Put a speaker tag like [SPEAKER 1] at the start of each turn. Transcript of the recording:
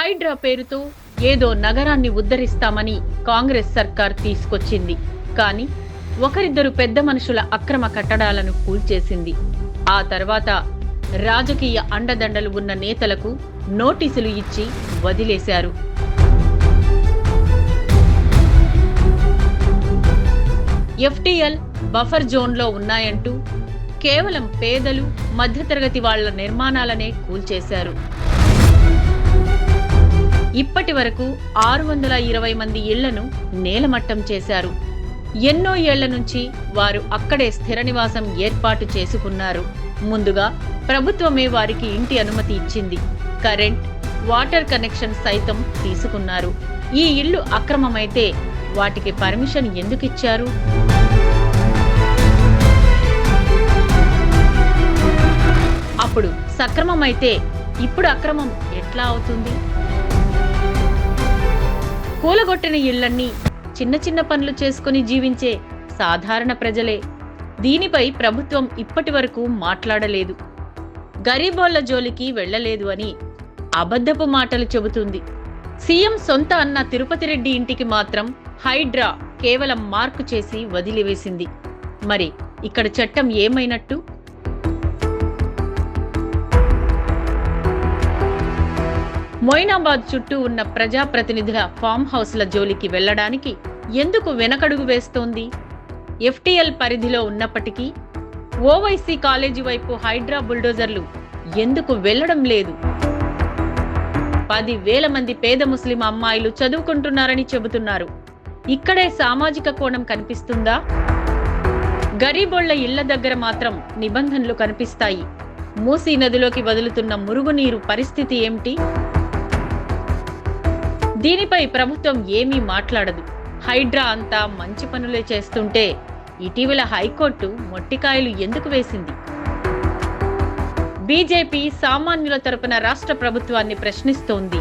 [SPEAKER 1] హైడ్రా పేరుతో ఏదో నగరాన్ని ఉద్ధరిస్తామని కాంగ్రెస్ సర్కార్ తీసుకొచ్చింది. కానీ ఒకరిద్దరు పెద్ద మనుషుల అక్రమ కట్టడాలను కూల్చేసింది. ఆ తర్వాత రాజకీయ అండదండలు ఉన్న నేతలకు నోటీసులు ఇచ్చి వదిలేశారు. ఎఫ్టీఎల్ బఫర్ జోన్లో ఉన్నాయంటూ కేవలం పేదలు మధ్యతరగతి వాళ్ళ నిర్మాణాలనే కూల్చేశారు. ఇప్పటి వరకు ఆరు వందల ఇరవై మంది ఇళ్ళను నేలమట్టం చేశారు. ఎన్నో ఏళ్ళ నుంచి వారు అక్కడే స్థిర నివాసం ఏర్పాటు చేసుకున్నారు. ముందుగా ప్రభుత్వమే వారికి ఇంటి అనుమతి ఇచ్చింది. కరెంట్ వాటర్ కనెక్షన్ సైతం తీసుకున్నారు. ఈ ఇల్లు అక్రమమైతే వాటికి పర్మిషన్ ఎందుకు ఇచ్చారు? అప్పుడు సక్రమమైతే ఇప్పుడు అక్రమం ఎట్లా అవుతుంది? కూలగొట్టిన ఇళ్ళన్నీ చిన్న చిన్న పనులు చేసుకుని జీవించే సాధారణ ప్రజలే. దీనిపై ప్రభుత్వం ఇప్పటి వరకు మాట్లాడలేదు. గరీబోళ్ళ జోలికి వెళ్ళలేదు అని అబద్ధపు మాటలు చెబుతుంది. సీఎం సొంత అన్న తిరుపతి రెడ్డి ఇంటికి మాత్రం హైడ్రా కేవలం మార్కు చేసి వదిలివేసింది. మరి ఇక్కడ చట్టం ఏమైనట్టు? మొయినాబాద్ చుట్టూ ఉన్న ప్రజాప్రతినిధుల ఫామ్ హౌస్ల జోలికి వెళ్ళడానికి ఎందుకు వెనకడుగు వేస్తోంది? ఎఫ్టీఎల్ పరిధిలో ఉన్నప్పటికీ ఓవైసీ కాలేజీ వైపు హైడ్రా బుల్డోజర్లు ఎందుకు వెళ్ళడం లేదు? పది వేల మంది పేద ముస్లిం అమ్మాయిలు చదువుకుంటున్నారని చెబుతున్నారు. ఇక్కడే సామాజిక కోణం కనిపిస్తుందా? గరీబోళ్ళ ఇళ్ళ దగ్గర మాత్రం నిబంధనలు కనిపిస్తాయి. మూసీ నదిలోకి వదులుతున్న మురుగునీరు పరిస్థితి ఏమిటి? దీనిపై ప్రభుత్వం ఏమీ మాట్లాడదు. హైడ్రా అంతా మంచి పనులే చేస్తుంటే ఇటీవల హైకోర్టు మొట్టికాయలు ఎందుకు వేసింది? బీజేపీ సామాన్యుల తరపున రాష్ట్ర ప్రభుత్వాన్ని ప్రశ్నిస్తోంది.